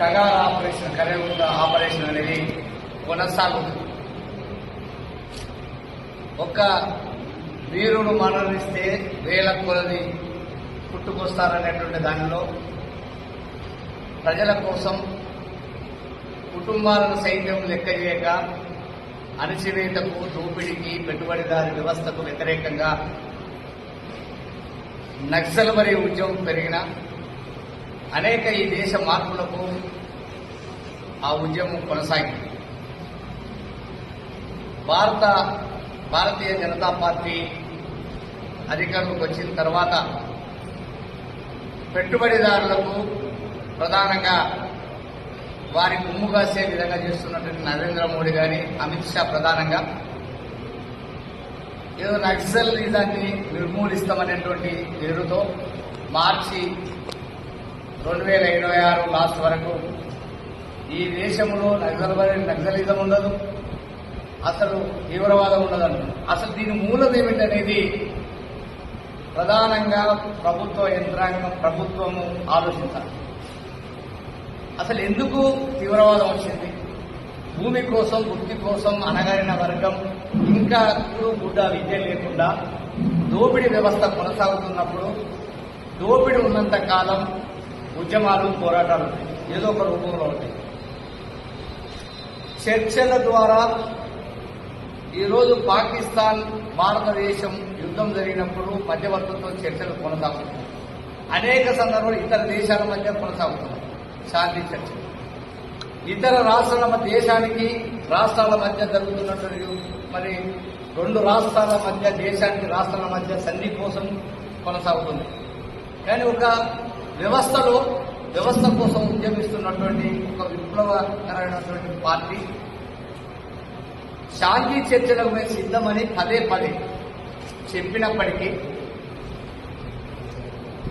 కగార operation కరెగుండ operation అనేది కొనసాగుతుంది. ఒక వీరుడు మరణిస్తే వేల కొలది పుట్టుకొస్తారనేటువంటి దానిలో ప్రజల కోసం కుటుంబాలను సైన్యం లెక్క చేయక అణచివేతకు దోపిడికి పెట్టుబడిదారి వ్యవస్థకు వ్యతిరేకంగా నక్సల్ మరియు ఉద్యమం పెరిగిన అనేక ఈ దేశ మార్పులకు ఆ ఉద్యమం కొనసాగింది. భారత భారతీయ జనతా పార్టీ అధికారంలోకి వచ్చిన తర్వాత పెట్టుబడిదారులకు ప్రధానంగా వారి గుమ్ము కాసే విధంగా చేస్తున్నటువంటి నరేంద్ర మోడీ గారి అమిత్ షా ప్రధానంగా. ఏదో నక్సలిజాన్ని నిర్మూలిస్తామనేటువంటి పేరుతో మార్చి రెండు వేల ఇరవై ఆరు లాస్ట్ వరకు ఈ దేశంలో నక్సల్ నక్సలిజం ఉండదు. అసలు తీవ్రవాదం ఉండదు అసలు దీని మూలం ఏమిటనేది ప్రధానంగా ప్రభుత్వ యంత్రాంగం ప్రభుత్వము ఆలోచించాలి. అసలు ఎందుకు తీవ్రవాదం వచ్చింది? భూమి కోసం వృత్తి కోసం అనగారిన వర్గం ఇంకా గుడ్డ విద్య లేకుండా దోపిడీ వ్యవస్థ కొనసాగుతున్నప్పుడు దోపిడీ ఉన్నంత కాలం ఉద్యమాలు పోరాటాలు ఏదో ఒక రూపంలో ఉంటాయి. చర్చల ద్వారా ఈరోజు పాకిస్తాన్ భారతదేశం యుద్ధం జరిగినప్పుడు మధ్యవర్తులతో చర్చలు కొనసాగుతున్నాయి. అనేక సందర్భాలు ఇతర దేశాల మధ్య కొనసాగుతున్నాయి. శాంతి చర్చలు ఇతర రాష్ట్రాల దేశానికి రాష్ట్రాల మధ్య జరుగుతున్నటువంటి మరి రెండు రాష్ట్రాల మధ్య దేశానికి రాష్ట్రాల మధ్య సంధి కోసం కొనసాగుతుంది. కానీ ఒక వ్యవస్థలో వ్యవస్థ కోసం ఉద్యమిస్తున్నటువంటి ఒక విప్లవకరమైనటువంటి పార్టీ. శాంతి చర్చలకు మేము సిద్ధమని పదే పదే చెప్పినప్పటికీ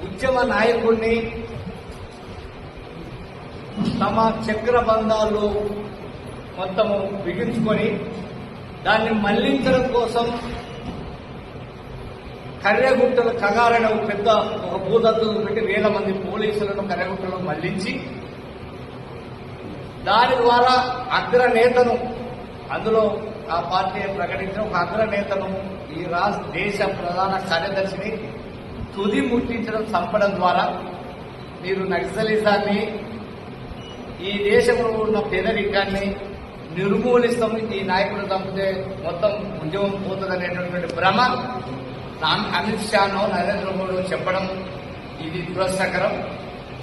ఉద్యమ నాయకుడిని తమ చక్ర బంధాలు మొత్తము బిగించుకొని దాన్ని మళ్ళించడం కోసం కర్రెగుట్టలు కగారణ పెద్ద ఒక భూదత్తులు పెట్టి వేల మంది పోలీసులను కర్రెగుట్టలో మళ్ళించి దాని ద్వారా అగ్రనేతను అందులో ఆ పార్టీ ప్రకటించిన ఒక అగ్రనేతను ఈ రాష్ట్ర దేశ ప్రధాన కార్యదర్శిని తుది ముట్టించడం చంపడం ద్వారా మీరు నక్సలిజాన్ని ఈ దేశంలో ఉన్న పేదరికాన్ని నిర్మూలిస్తాం ఈ నాయకుడు చంపితే మొత్తం ఉద్యమం పోతుంది అనేటటువంటి భ్రమ అమిత్ షానో నరేంద్ర మోడీ చెప్పడం ఇది దురస్కరం